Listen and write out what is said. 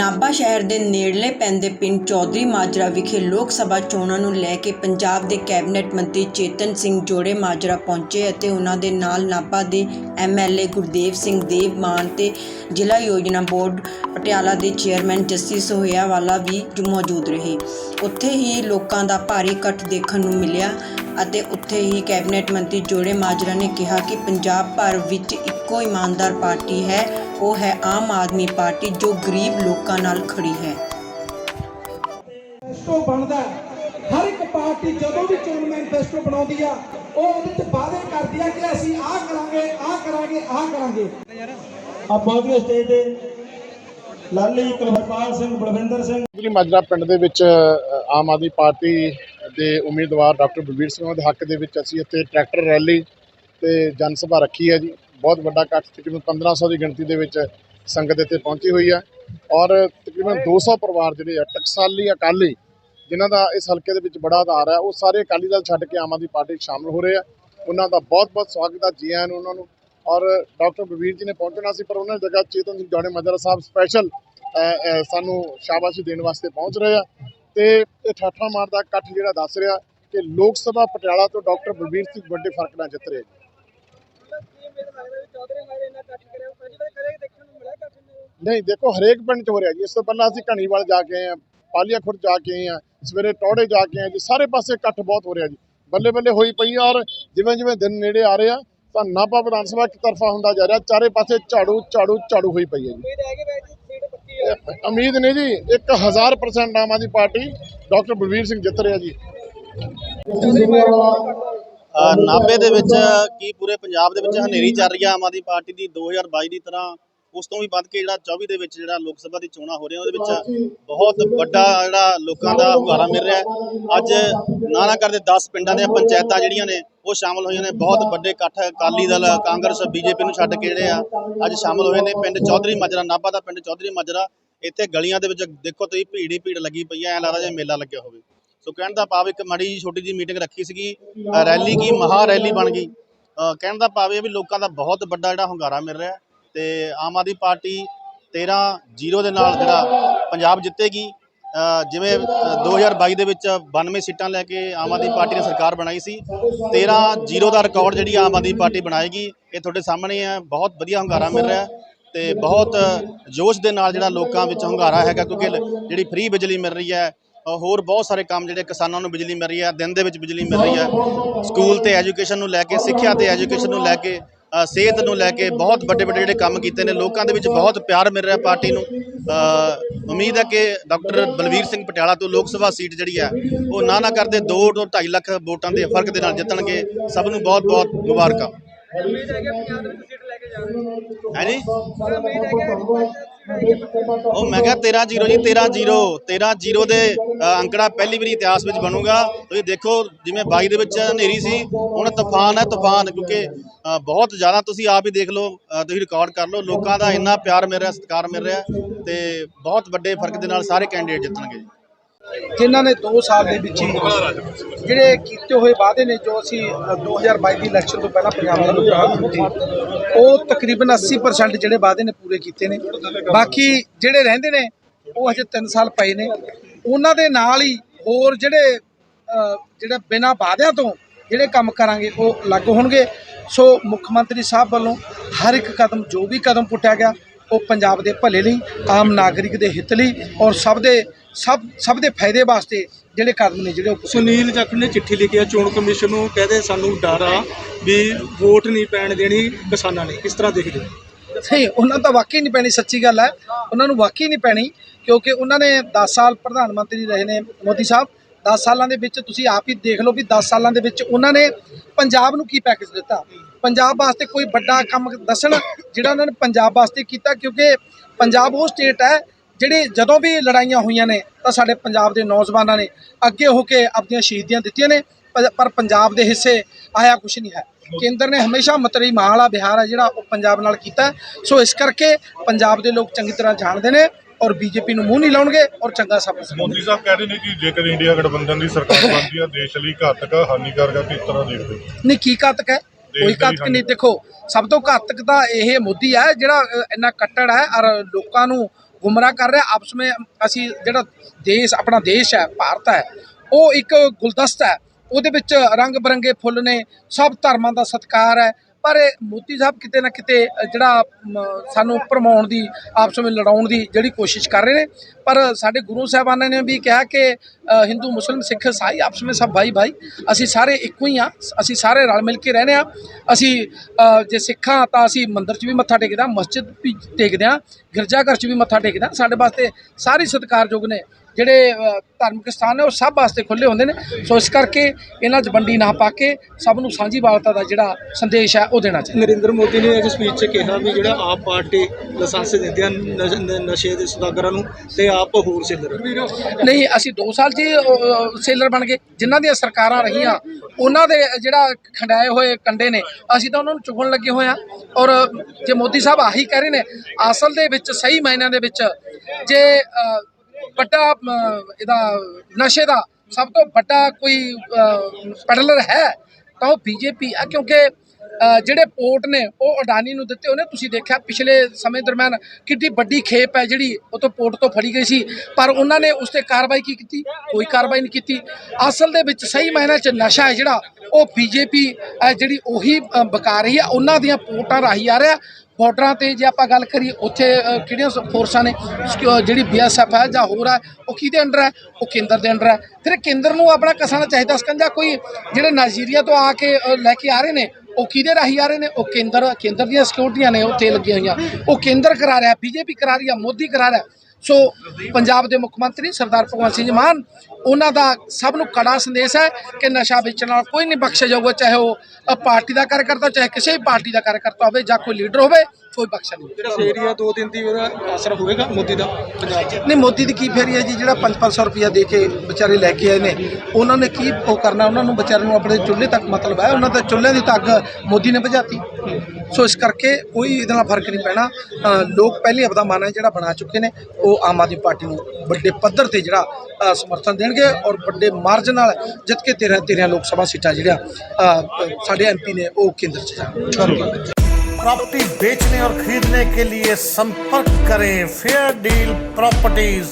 ਨਾਭਾ ਸ਼ਹਿਰ ਦੇ ਨੇੜਲੇ ਪੈਂਦੇ ਪਿੰਡ ਚੌਧਰੀ ਮਾਜਰਾ ਵਿਖੇ ਲੋਕ ਸਭਾ ਚੋਣਾਂ ਨੂੰ ਲੈ ਕੇ ਪੰਜਾਬ ਦੇ ਕੈਬਨਿਟ ਮੰਤਰੀ ਚੇਤਨ ਸਿੰਘ ਜੋੜੇ ਮਾਜਰਾ ਪਹੁੰਚੇ ਅਤੇ ਉਹਨਾਂ ਦੇ ਨਾਲ ਨਾਭਾ ਦੇ ਐਮਐਲਏ ਗੁਰਦੇਵ ਸਿੰਘ ਦੇਵ ਮਾਨ ਤੇ ਜ਼ਿਲ੍ਹਾ ਯੋਜਨਾ ਬੋਰਡ ਪਟਿਆਲਾ ਦੇ ਚੇਅਰਮੈਨ ਜੱਸੀ ਸੋਹਿਆਵਾਲਾ ਵੀ ਮੌਜੂਦ ਰਹੇ। ਉੱਥੇ ਹੀ ਲੋਕਾਂ ਦਾ ਭਾਰੀ ਇਕੱਠ ਦੇਖਣ ਨੂੰ ਮਿਲਿਆ ਅਤੇ ਉੱਥੇ ਹੀ ਕੈਬਨਿਟ ਮੰਤਰੀ ਜੋੜੇ ਮਾਜਰਾ ਨੇ ਕਿਹਾ ਕਿ ਪੰਜਾਬ ਭਰ ਵਿੱਚ ਇੱਕੋ ਇਮਾਨਦਾਰ ਪਾਰਟੀ ਹੈ ਉਹ ਹੈ ਆਮ ਆਦਮੀ ਪਾਰਟੀ ਜੋ ਗਰੀਬ ਲੋਕਾਂ ਨਾਲ ਖੜੀ ਹੈ। ਮੈਨੀਫੈਸਟੋ ਬਣਦਾ। ਹਰ ਇੱਕ ਪਾਰਟੀ ਜਦੋਂ ਵੀ ਚੋਣ ਮੈਨੀਫੈਸਟੋ ਬਣਾਉਂਦੀ ਆ ਉਹ ਉਹਦੇ ਵਿੱਚ ਵਾਅਦੇ ਕਰਦੀ ਆ ਕਿ ਅਸੀਂ ਆਹ ਕਰਾਂਗੇ ਆਹ ਕਰਾਂਗੇ ਆਹ ਕਰਾਂਗੇ। ਆ ਗਏ ਸਟੇਜ ਤੇ ਲਾਲੀ ਕੁਲਵਰਪਾਲ ਸਿੰਘ ਬਲਵਿੰਦਰ ਸਿੰਘ। ਜਿਹੜੀ ਮਾਜਰਾ ਪਿੰਡ ਦੇ ਵਿੱਚ ਆਮ ਆਦਮੀ ਪਾਰਟੀ ਦੇ ਉਮੀਦਵਾਰ ਡਾਕਟਰ ਬਲਬੀਰ ਸਿੰਘ ਦੇ ਹੱਕ ਦੇ ਵਿੱਚ ਅਸੀਂ ਇੱਥੇ ਟਰੈਕਟਰ ਰੈਲੀ ਤੇ ਜਨ ਸਭਾ ਰੱਖੀ ਹੈ ਜੀ। ਬਹੁਤ ਵੱਡਾ ਇਕੱਠ ਤਕਰੀਬਨ 1500 ਦੀ ਗਿਣਤੀ ਦੇ ਵਿੱਚ ਸੰਗਤ ਇੱਥੇ ਪਹੁੰਚੀ ਹੋਈ ਹੈ। ਔਰ ਤਕਰੀਬਨ 200 ਪਰਿਵਾਰ ਜਿਹੜੇ ਆ, ਟਕਸਾਲੀ ਅਕਾਲੀ, ਜਿਨ੍ਹਾਂ ਦਾ ਇਸ ਹਲਕੇ ਦੇ ਵਿੱਚ ਬੜਾ ਆਧਾਰ ਹੈ, ਉਹ ਸਾਰੇ ਅਕਾਲੀ ਦਲ ਛੱਡ ਕੇ ਆਮ ਆਦਮੀ ਪਾਰਟੀ 'ਚ ਸ਼ਾਮਲ ਹੋ ਰਹੇ ਆ। ਉਹਨਾਂ ਦਾ ਬਹੁਤ-ਬਹੁਤ ਸਵਾਗਤ ਹੈ, ਜੀ ਆਇਆਂ ਨੂੰ ਉਹਨਾਂ ਨੂੰ। ਔਰ ਡਾਕਟਰ ਬਲਬੀਰ ਜੀ ਨੇ ਪਹੁੰਚਣਾ ਸੀ, ਪਰ ਉਹਨਾਂ ਦੀ ਜਗ੍ਹਾ ਚੇਤਨ ਸਿੰਘ ਜੋੜੇ ਮਜਰਾ ਸਾਹਿਬ ਸਪੈਸ਼ਲ ਸਾਨੂੰ ਸ਼ਾਬਾਸ਼ੀ ਦੇਣ ਵਾਸਤੇ ਪਹੁੰਚ ਰਹੇ ਆ। ਤੇ ਇਹ ਠਾਠਾ ਮਾਰ ਦਾ ਇਕੱਠ ਜਿਹੜਾ ਦੱਸ ਰਿਹਾ ਕਿ ਲੋਕ ਸਭਾ ਪਟਿਆਲਾ ਤੋਂ ਡਾਕਟਰ ਬਲਬੀਰ ਸਿੰਘ ਵੱਡੇ ਫ਼ਰਕ ਨਾਲ ਜਿੱਤ ਰਹੇ ਨਹੀਂ ਦੇਖੋ ਹਰੇਕ ਪਿੰਡ 'ਚ ਹੋ ਰਿਹਾ ਜੀ। ਇਸ ਤੋਂ ਪਹਿਲਾਂ ਅਸੀਂ ਘਣੀਵਾਲ ਜਾ ਕੇ ਆਏ ਆ ਪਾਲੀਆ ਖੁਰਦ ਜਾ ਕੇ ਆਏ ਆ ਸਵੇਰੇ ਟੌੜੇ ਜਾ ਕੇ ਆਏ ਜੀ। ਸਾਰੇ ਪਾਸੇ ਇਕੱਠ ਬਹੁਤ ਹੋ ਰਿਹਾ ਜੀ। ਬੱਲੇ ਬੱਲੇ ਹੋਈ ਪਈ ਆ ਔਰ ਜਿਵੇਂ ਜਿਵੇਂ ਦਿਨ ਨੇੜੇ ਆ ਰਹੇ ਆ ਤਾਂ ਨਾਭਾ ਵਿਧਾਨ ਸਭਾ ਇੱਕ ਤਰਫਾ ਹੁੰਦਾ ਜਾ ਰਿਹਾ ਚਾਰੇ ਪਾਸੇ ਝਾੜੂ ਝਾੜੂ ਝਾੜੂ ਹੋਈ ਪਈ ਹੈ ਜੀ। ਉਮੀਦ ਨਹੀਂ ਜੀ 1000% ਆਮ ਆਦਮੀ ਪਾਰਟੀ ਡਾਕਟਰ ਬਲਵੀਰ ਸਿੰਘ ਜਿੱਤ ਰਿਹਾ ਜੀ। ਨਾਭੇ ਦੇ ਵਿੱਚ ਕੀ ਪੂਰੇ ਪੰਜਾਬ ਦੇ ਵਿੱਚ ਹਨੇਰੀ ਚੱਲ ਰਹੀ ਆ? ਆਮ ਆਦਮੀ ਪਾਰਟੀ ਦੀ 2022 ਦੀ ਤਰ੍ਹਾਂ ਉਸ ਤੋਂ ਵੀ ਵੱਧ ਕੇ ਜਿਹੜਾ 24 ਦੇ ਵਿੱਚ ਜਿਹੜਾ ਲੋਕ ਸਭਾ ਦੀ ਚੋਣਾਂ ਹੋ ਰਹੀਆਂ ਉਹਦੇ ਵਿੱਚ ਬਹੁਤ ਵੱਡਾ ਜਿਹੜਾ ਲੋਕਾਂ ਦਾ ਹੁੰਗਾਰਾ ਮਿਲ ਰਿਹਾ ਹੈ। ਅੱਜ ਨਾ ਨਾ ਕਰਦੇ 10 ਪਿੰਡਾਂ ਦੀਆਂ ਪੰਚਾਇਤਾਂ ਜਿਹੜੀਆਂ ਨੇ ਉਹ ਸ਼ਾਮਲ ਹੋਈਆਂ ਨੇ। ਬਹੁਤ ਵੱਡੇ ਇਕੱਠ ਅਕਾਲੀ ਦਲ ਕਾਂਗਰਸ ਬੀਜੇਪੀ ਨੂੰ ਛੱਡ ਕੇ ਜਿਹੜੇ ਆ ਅੱਜ ਸ਼ਾਮਲ ਹੋਏ ਨੇ। ਪਿੰਡ ਚੌਧਰੀ ਮਾਜਰਾ ਨਾਭਾ ਦਾ ਪਿੰਡ ਚੌਧਰੀ ਮਾਜਰਾ। ਇੱਥੇ ਗਲੀਆਂ ਦੇ ਵਿੱਚ ਦੇਖੋ ਤੁਸੀਂ ਭੀੜ ਹੀ ਭੀੜ ਲੱਗੀ ਪਈ ਐ ਐਂ ਲੱਗਦਾ ਜਿਵੇਂ ਮੇਲਾ ਲੱਗਿਆ ਹੋਵੇ। ਸੋ ਕਹਿਣ ਦਾ ਭਾਵ ਇੱਕ ਮਾੜੀ ਛੋਟੀ ਜਿਹੀ ਮੀਟਿੰਗ ਰੱਖੀ ਸੀਗੀ। ਰੈਲੀ ਕੀ ਮਹਾ ਰੈਲੀ ਬਣ ਗਈ। ਕਹਿਣ ਦਾ ਭਾਵ ਇਹ ਵੀ ਲੋਕਾਂ ਦਾ ਬਹੁਤ ਵੱਡਾ ਜਿਹੜਾ ਹੁੰਗਾਰਾ ਮਿਲ ਰਿਹਾ ਤੇ ਆਮ ਆਦਮੀ ਪਾਰਟੀ 13 ਜ਼ੀਰੋ ਦੇ ਨਾਲ ਜਿਹੜਾ ਪੰਜਾਬ ਜਿੱਤੇਗੀ ਅ, ਜਿਵੇਂ ਅ, 2022 ਦੇ ਵਿੱਚ 92 ਸੀਟਾਂ ਲੈ ਕੇ ਆਮ ਆਦਮੀ ਪਾਰਟੀ ਨੇ ਸਰਕਾਰ ਬਣਾਈ ਸੀ 13 ਜ਼ੀਰੋ ਦਾ ਰਿਕਾਰਡ ਜਿਹੜੀ ਆਮ ਆਦਮੀ ਪਾਰਟੀ ਬਣਾਏਗੀ ਇਹ ਤੁਹਾਡੇ ਸਾਹਮਣੇ ਹੈ ਬਹੁਤ ਵਧੀਆ ਹੁੰਗਾਰਾ ਮਿਲ ਰਿਹਾ ਹੈ ਤੇ ਬਹੁਤ ਜੋਸ਼ ਦੇ ਨਾਲ ਜਿਹੜਾ ਲੋਕਾਂ ਵਿੱਚ ਹੁੰਗਾਰਾ ਹੈਗਾ ਕਿਉਂਕਿ ਜਿਹੜੀ ਫ੍ਰੀ ਬਿਜਲੀ ਮਿਲ ਰਹੀ ਹੈ ਹੋਰ ਬਹੁਤ ਸਾਰੇ ਕੰਮ ਜਿਹੜੇ ਕਿਸਾਨਾਂ ਨੂੰ ਬਿਜਲੀ ਮਿਲ ਰਹੀ ਹੈ ਦਿਨ ਦੇ ਵਿੱਚ ਬਿਜਲੀ ਮਿਲ ਰਹੀ ਹੈ ਸਕੂਲ ਤੇ ਐਜੂਕੇਸ਼ਨ ਨੂੰ ਲੈ ਕੇ ਸਿੱਖਿਆ ਤੇ ਐਜੂਕੇਸ਼ਨ ਨੂੰ ਲੈ ਕੇ ਸਿਹਤ ਨੂੰ ਲੈ ਕੇ ਬਹੁਤ ਵੱਡੇ ਵੱਡੇ ਜਿਹੜੇ ਕੰਮ ਕੀਤੇ ਨੇ ਲੋਕਾਂ ਦੇ ਵਿੱਚ ਬਹੁਤ ਪਿਆਰ ਮਿਲ ਰਿਹਾ ਪਾਰਟੀ ਨੂੰ। ਉਮੀਦ ਹੈ ਕਿ ਡਾਕਟਰ ਬਲਵੀਰ ਸਿੰਘ ਪਟਿਆਲਾ ਤੋਂ ਲੋਕ ਸਭਾ ਸੀਟ ਜਿਹੜੀ ਹੈ ਉਹ ਨਾ ਨਾ ਕਰਦੇ 2 ਤੋਂ 2.5 ਲੱਖ ਵੋਟਾਂ ਦੇ ਫ਼ਰਕ ਦੇ ਨਾਲ ਜਿੱਤਣਗੇ। ਸਭ ਨੂੰ ਬਹੁਤ ਬਹੁਤ ਮੁਬਾਰਕਾਂ। ਹੈ ਜੀ? ਉਹ ਮੈਂ ਕਿਹਾ 13 0 ਜੀ 13 0 13 0 ਦੇ ਅੰਕੜਾ ਪਹਿਲੀ ਵਾਰੀ ਇਤਿਹਾਸ ਵਿੱਚ ਬਣੂਗਾ। ਤੁਸੀਂ ਦੇਖੋ ਜਿਵੇਂ 22 ਦੇ ਵਿੱਚ ਹਨੇਰੀ ਸੀ ਹੁਣ ਤੂਫਾਨ ਹੈ ਤੂਫਾਨ ਕਿਉਂਕਿ ਬਹੁਤ ਜ਼ਿਆਦਾ ਤੁਸੀਂ ਆਪ ਹੀ ਦੇਖ ਲਓ ਤੁਸੀਂ ਰਿਕਾਰਡ ਕਰ ਲਓ ਲੋਕਾਂ ਦਾ ਇੰਨਾ ਪਿਆਰ ਮਿਲ ਰਿਹਾ ਸਤਿਕਾਰ ਮਿਲ ਰਿਹਾ ਤੇ ਬਹੁਤ ਵੱਡੇ ਫ਼ਰਕ ਦੇ ਨਾਲ ਸਾਰੇ ਕੈਂਡੀਡੇਟ ਜਿੱਤਣਗੇ ਜੀ। ਜਿਨ੍ਹਾਂ ਨੇ 2 ਸਾਲ ਦੇ ਵਿੱਚ ਜਿਹੜੇ ਕੀਤੇ ਹੋਏ ਵਾਅਦੇ ਨੇ ਜੋ ਅਸੀਂ ਅ, 2022 ਦੀ ਇਲੈਕਸ਼ਨ ਤੋਂ ਪਹਿਲਾਂ ਪੰਜਾਬ ਦੇ ਲੋਕਾਂ ਨੂੰ ਦਿੱਤੇ ਉਹ ਤਕਰੀਬਨ 80% ਜਿਹੜੇ ਵਾਅਦੇ ਨੇ ਪੂਰੇ ਕੀਤੇ ਨੇ। ਬਾਕੀ ਜਿਹੜੇ ਰਹਿੰਦੇ ਨੇ ਉਹ ਅਜੇ 3 ਸਾਲ ਪਏ ਨੇ। ਉਹਨਾਂ ਦੇ ਨਾਲ ਹੀ ਹੋਰ ਜਿਹੜੇ ਅ, ਜਿਹੜੇ ਬਿਨਾਂ ਵਾਅਦਿਆਂ ਤੋਂ ਜਿਹੜੇ ਕੰਮ ਕਰਾਂਗੇ ਉਹ ਲੱਗ ਹੋਣਗੇ। ਸੋ ਮੁੱਖ ਮੰਤਰੀ ਸਾਹਿਬ ਵੱਲੋਂ ਹਰ ਇੱਕ ਕਦਮ ਜੋ ਵੀ ਕਦਮ ਪੁੱਟਿਆ ਗਿਆ ਉਹ ਪੰਜਾਬ ਦੇ ਭਲੇ ਲਈ ਆਮ ਨਾਗਰਿਕ ਦੇ ਹਿੱਤ ਲਈ ਔਰ ਸਭ ਦੇ ਸਭ ਸਭ ਦੇ ਫਾਇਦੇ ਵਾਸਤੇ ਜਿਹੜੇ ਕਦਮ ਨੇ ਜਿਹੜੇ ਉਹ ਸੁਨੀਲ ਜਾਖੜ ਨੇ ਚਿੱਠੀ ਲਿਖੀ ਆ ਚੋਣ ਕਮਿਸ਼ਨ ਨੂੰ ਕਹਦੇ ਸਾਨੂੰ ਡਰ ਆ ਵੀ ਵੋਟ ਨਹੀਂ ਪੈਣ ਦੇਣੀ ਕਿਸਾਨਾਂ ਨੇ ਕਿਸ ਤਰ੍ਹਾਂ ਦੇਖਦੇ ਹੋ? ਨਹੀਂ ਉਹਨਾਂ ਤਾਂ ਵਾਕਈ ਨਹੀਂ ਪੈਣੀ ਸੱਚੀ ਗੱਲ ਹੈ। ਉਹਨਾਂ ਨੂੰ ਵਾਕਈ ਨਹੀਂ ਪੈਣੀ ਕਿਉਂਕਿ ਉਹਨਾਂ ਨੇ 10 ਸਾਲ ਪ੍ਰਧਾਨ ਮੰਤਰੀ ਰਹੇ ਨੇ ਮੋਦੀ ਸਾਹਿਬ। 10 ਸਾਲਾਂ ਦੇ ਵਿੱਚ ਤੁਸੀਂ ਆਪ ਹੀ ਦੇਖ ਲਓ ਵੀ 10 ਸਾਲਾਂ ਦੇ ਵਿੱਚ ਉਹਨਾਂ ਨੇ ਪੰਜਾਬ ਨੂੰ ਕੀ ਪੈਕੇਜ ਦਿੱਤਾ? ਪੰਜਾਬ ਵਾਸਤੇ ਕੋਈ ਵੱਡਾ ਕੰਮ ਦੱਸਣ ਜਿਹੜਾ ਉਹਨਾਂ ਨੇ ਪੰਜਾਬ ਵਾਸਤੇ ਕੀਤਾ ਕਿਉਂਕਿ ਪੰਜਾਬ ਉਹ ਸਟੇਟ ਹੈ ਜਿਹੜੇ ਜਦੋਂ ਵੀ ਲੜਾਈਆਂ ਹੋਈਆਂ ਨੇ ਤਾਂ ਸਾਡੇ ਪੰਜਾਬ ਦੇ ਨੌਜਵਾਨਾਂ ਨੇ ਅੱਗੇ ਹੋ ਕੇ ਆਪਣੀਆਂ ਸ਼ਹੀਦੀਆਂ ਦਿੱਤੀਆਂ ਨੇ ਪਰ- ਪੰਜਾਬ ਦੇ ਹਿੱਸੇ ਆਇਆ ਕੁਝ ਨਹੀਂ ਹੈ ਕੇਂਦਰ ਨੇ ਹਮੇਸ਼ਾ ਮਤਰੀ ਮਾਂ ਵਾਲਾ ਬਿਹਾਰ ਹੈ ਜਿਹੜਾ ਉਹ ਪੰਜਾਬ ਨਾਲ ਕੀਤਾ। ਸੋ ਇਸ ਕਰਕੇ ਪੰਜਾਬ ਦੇ ਲੋਕ ਚੰਗੀ ਤਰ੍ਹਾਂ ਜਾਣਦੇ ਨੇ ਔਰ ਬੀਜੇਪੀ ਨੂੰ ਮੂੰਹ ਨਹੀਂ ਲਾਉਣਗੇ ਔਰ ਚੰਗਾ ਸਭ ਮੋਦੀ ਸਾਹਿਬ ਕਹਿ ਰਹੇ ਨੇ ਕਿ ਜੇਕਰ ਇੰਡੀਆ ਗਠਬੰਧਨ ਦੀ ਸਰਕਾਰ ਬਣਦੀ ਆ ਦੇਸ਼ ਲਈ ਘਾਤਕ ਆ, ਹਾਨੀਕਾਰਕ ਆ ਕਿਸ ਤਰ੍ਹਾਂ ਦੇਖਦੇ? ਨਹੀਂ ਕੀ ਘਾਤਕ ਹੈ ਕੋਈ ਘਾਤਕ ਨਹੀਂ ਦੇਖੋ ਸਭ ਤੋਂ ਘਾਤਕ ਤਾਂ ਇਹ ਮੋਦੀ ਹੈ ਜਿਹੜਾ ਇੰਨਾ ਕੱਟੜ ਹੈ ਔਰ ਲੋਕਾਂ ਨੂੰ ਗੁੰਮਰਾਹ ਕਰ ਰਿਹਾ, ਆਪਸ ਵਿੱਚ ਅਸੀਂ ਜਿਹੜਾ ਦੇਸ਼, ਆਪਣਾ ਦੇਸ਼ ਹੈ, ਭਾਰਤ ਹੈ, ਉਹ ਇੱਕ ਗੁਲਦਸਤਾ ਹੈ, ਉਹਦੇ ਵਿੱਚ ਰੰਗ ਬਰੰਗੇ ਫੁੱਲ ਨੇ, ਸਭ ਧਰਮਾਂ ਦਾ ਸਤਿਕਾਰ ਹੈ ਪਰ ਮੋਤੀ ਸਾਹਿਬ ਕਿਤੇ ਨਾ ਕਿਤੇ ਜਿਹੜਾ ਸਾਨੂੰ ਭਰਮਾਉਣ ਦੀ ਆਪਸ ਵਿੱਚ ਲੜਾਉਣ ਦੀ ਜਿਹੜੀ ਕੋਸ਼ਿਸ਼ ਕਰ ਰਹੇ ਨੇ। ਪਰ ਸਾਡੇ ਗੁਰੂ ਸਾਹਿਬਾਨਾਂ ਨੇ ਵੀ ਕਿਹਾ ਕਿ ਹਿੰਦੂ ਮੁਸਲਿਮ ਸਿੱਖ ਈਸਾਈ ਆਪਸ ਵਿੱਚ ਸਭ ਭਾਈ ਭਾਈ ਅਸੀਂ ਸਾਰੇ ਇੱਕੋ ਹੀ ਆ ਅਸੀਂ ਸਾਰੇ ਰਲ ਮਿਲ ਕੇ ਰਹਿੰਦੇ ਆ ਅਸੀਂ ਅ, ਜੇ ਸਿੱਖਾਂ ਤਾਂ ਅਸੀਂ ਮੰਦਿਰ 'ਚ ਵੀ ਮੱਥਾ ਟੇਕਦੇ ਹਾਂ ਮਸਜਿਦ ਵੀ ਟੇਕਦੇ ਹਾਂ ਗਿਰਜਾਘਰ 'ਚ ਵੀ ਮੱਥਾ ਟੇਕਦੇ ਹਾਂ। ਸਾਡੇ ਵਾਸਤੇ ਸਾਰੇ ਸਤਿਕਾਰਯੋਗ ਨੇ। ਜਿਹੜੇ ਧਾਰਮਿਕ ਸਥਾਨ ਨੇ ਉਹ ਸਭ ਵਾਸਤੇ ਖੁੱਲੇ ਹੁੰਦੇ ਨੇ। ਸੋ ਇਸ ਕਰਕੇ ਇਹਨਾਂ 'ਚ ਵੰਡੀ ਨਾ ਪਾ ਕੇ ਸਭ ਨੂੰ ਸਾਂਝੀਵਾਲਤਾ ਦਾ ਜਿਹੜਾ ਸੰਦੇਸ਼ ਹੈ ਉਹ ਦੇਣਾ ਚਾਹੀਦਾ। ਨਰਿੰਦਰ ਮੋਦੀ ਨੇ ਇੱਕ ਸਪੀਚ 'ਚ ਕਿਹਾ ਵੀ ਜਿਹੜਾ ਆਪ ਪਾਰਟੀ ਲਾਇਸੈਂਸ ਦਿੰਦੇ ਆ ਨਸ਼- ਦੇ ਸੁਦਾਗਰਾਂ ਨੂੰ ਤੇ ਆਪ ਹੋਰ ਸੇਲਰ। ਨਹੀਂ ਅਸੀਂ 2 ਸਾਲ 'ਚ ਸੇਲਰ ਬਣ ਗਏ। ਜਿਨ੍ਹਾਂ ਦੀਆਂ ਸਰਕਾਰਾਂ ਰਹੀਆਂ ਉਹਨਾਂ ਦੇ ਜਿਹੜਾ ਖੰਡਾਏ ਹੋਏ ਕੰਡੇ ਨੇ ਅਸੀਂ ਤਾਂ ਉਹਨਾਂ ਨੂੰ ਚੁਗਣ ਲੱਗੇ ਹੋਏ ਆ। ਔਰ ਜੇ ਮੋਦੀ ਸਾਹਿਬ ਆਹੀ ਕਹਿ ਰਹੇ ਨੇ ਅਸਲ ਦੇ ਵਿੱਚ ਸਹੀ ਮਾਇਨਿਆਂ ਦੇ ਵਿੱਚ ਜੇ ਵੱਡਾ ਇਹਦਾ ਨਸ਼ੇ ਦਾ ਸਭ ਤੋਂ ਵੱਡਾ ਕੋਈ ਪੈਡਲਰ ਹੈ, ਤਾਂ ਉਹ ਬੀਜੇਪੀ ਆ ਕਿਉਂਕਿ ਜਿਹੜੇ ਪੋਰਟ ਨੇ, ਉਹ ਅਡਾਨੀ ਨੂੰ ਦਿੱਤੇ ਉਹਨੇ ਤੁਸੀਂ ਦੇਖਿਆ ਪਿਛਲੇ ਸਮੇਂ ਦਰਮਿਆਨ ਕਿੰਨੀ ਵੱਡੀ ਖੇਪ ਹੈ ਜਿਹੜੀ ਉਹ ਤੋਂ ਪੋਰਟ ਤੋਂ ਫੜੀ ਗਈ ਸੀ, ਪਰ ਉਹਨਾਂ ਨੇ ਉਸ ਤੇ ਕਾਰਵਾਈ ਕੀ ਕੀਤੀ? ਕੋਈ ਕਾਰਵਾਈ ਨਹੀਂ ਕੀਤੀ। ਅਸਲ ਦੇ ਵਿੱਚ ਸਹੀ ਮਾਇਨੇ 'ਚ ਨਸ਼ਾ ਹੈ ਜਿਹੜਾ, ਉਹ ਬੀਜੇਪੀ ਜਿਹੜੀ ਉਹੀ ਬਕਾ ਰਹੀ ਹੈ, ਉਹਨਾਂ ਦੀਆਂ ਪੋਰਟਾਂ ਰਾਹੀਂ ਆ ਰਿਹਾ। ਬਾਰਡਰਾਂ ਤੇ ਜੇ ਆਪਾਂ ਗੱਲ ਕਰੀਏ, ਉੱਥੇ ਕਿਹੜੀਆਂ ਸ- ਫੋਰਸਾਂ ਨੇ ਸਕਿਉ- ਜਿਹੜੀ ਬੀਐਸਐਫ ਹੈ ਜਾਂ ਹੋਰ ਹੈ, ਉਹ ਕਿਹਦੇ ਅੰਡਰ ਹੈ? ਉਹ ਕੇਂਦਰ ਦੇ ਅੰਡਰ ਹੈ। ਫਿਰ ਕੇਂਦਰ ਨੂੰ ਆਪਣਾ ਕਸਾਣਾ ਚਾਹੀਦਾ ਸਕੰਜਾ ਕੋਈ ਜਿਹੜੇ ਨਾਈਜੀਰੀਆ ਤੋਂ ਆ ਕੇ ਲੈ ਕੇ ਆ ਰਹੇ ਨੇ, ਉਹ ਕਿਹਦੇ ਰਾਹੀਂ ਆ ਰਹੇ ਨੇ? ਉਹ ਕੇਂਦਰ ਕੇਂਦਰ ਦੀਆਂ ਸਿਕਿਉਰਟੀਆਂ ਨੇ, ਉੱਥੇ ਲੱਗੀਆਂ ਹੋਈਆਂ। ਉਹ ਕੇਂਦਰ ਕਰਾ ਰਿਹਾ, ਬੀਜੇਪੀ ਕਰਾ ਰਹੀ ਆ, ਮੋਦੀ ਕਰਾ ਰਿਹਾ। ਸੋ ਪੰਜਾਬ ਦੇ ਮੁੱਖ ਮੰਤਰੀ ਸਰਦਾਰ ਭਗਵੰਤ ਸਿੰਘ ਮਾਨ ਉਹਨਾਂ ਦਾ ਸਭ ਨੂੰ ਕੜਾ ਸੰਦੇਸ਼ ਹੈ ਕਿ ਨਸ਼ਾ ਵੇਚਣ ਨਾਲ ਕੋਈ ਨਹੀਂ ਬਖਸ਼ਿਆ ਜਾਊਗਾ ਚਾਹੇ ਉਹ ਪਾਰਟੀ ਦਾ ਕਾਰਜਕਰਤਾ ਚਾਹੇ ਕਿਸੇ ਵੀ ਪਾਰਟੀ ਦਾ ਕਾਰਜਕਰਤਾ ਹੋਵੇ ਜਾਂ ਕੋਈ ਲੀਡਰ ਹੋਵੇ ਕੋਈ ਬਖਸ਼ਿਆ ਨਹੀਂ। ਜਿਹੜਾ ਏਰੀਆ ਦੋ ਦਿਨ ਦੀ ਉਹਦਾ ਅਸਰ ਹੋਵੇਗਾ ਮੋਦੀ ਦਾ? ਨਹੀਂ ਮੋਦੀ ਦੀ ਕੀ ਫੇਰੀ ਹੈ ਜੀ ਜਿਹੜਾ 5-500 ਰੁਪਇਆ ਦੇ ਕੇ ਵਿਚਾਰੇ ਲੈ ਕੇ ਆਏ ਨੇ ਉਹਨਾਂ ਨੇ ਕੀ ਉਹ ਕਰਨਾ ਉਹਨਾਂ ਨੂੰ ਵਿਚਾਰਿਆਂ ਨੂੰ ਆਪਣੇ ਚੁੱਲ੍ਹੇ ਤੱਕ ਮਤਲਬ ਹੈ ਉਹਨਾਂ ਦੇ ਚੁੱਲ੍ਹਿਆਂ ਦੀ ਤੱਕ ਮੋਦੀ ਨੇ ਬੁਝਾਤੀ। ਸੋ ਇਸ ਕਰਕੇ ਕੋਈ ਇਹਦੇ ਨਾਲ ਫਰਕ ਨਹੀਂ ਪੈਣਾ ਅ, ਲੋਕ ਪਹਿਲੇ ਆਪਦਾ ਮਨ ਹੈ ਜਿਹੜਾ ਬਣਾ ਚੁੱਕੇ ਨੇ ਉਹ ਆਮ ਆਦਮੀ ਪਾਰਟੀ ਨੂੰ ਵੱਡੇ ਪੱਧਰ ਤੇ ਜਿਹੜਾ ਅ, ਸਮਰਥਨ ਦੇਣਗੇ ਔਰ ਵੱਡੇ ਮਾਰਜਨ ਨਾਲ ਜਿੱਤ ਕੇ 13 13 ਲੋਕ ਸਭਾ ਸੀਟਾਂ ਜਿਹੜੀਆਂ ਅ, ਸਾਡੇ ਐਮਪੀ ਨੇ ਉਹ ਕੇਂਦਰ 'ਚ ਜਾਣ प्रॉपर्टी बेचने और खरीदने के लिए संपर्क करें फेयर डील प्रॉपर्टीज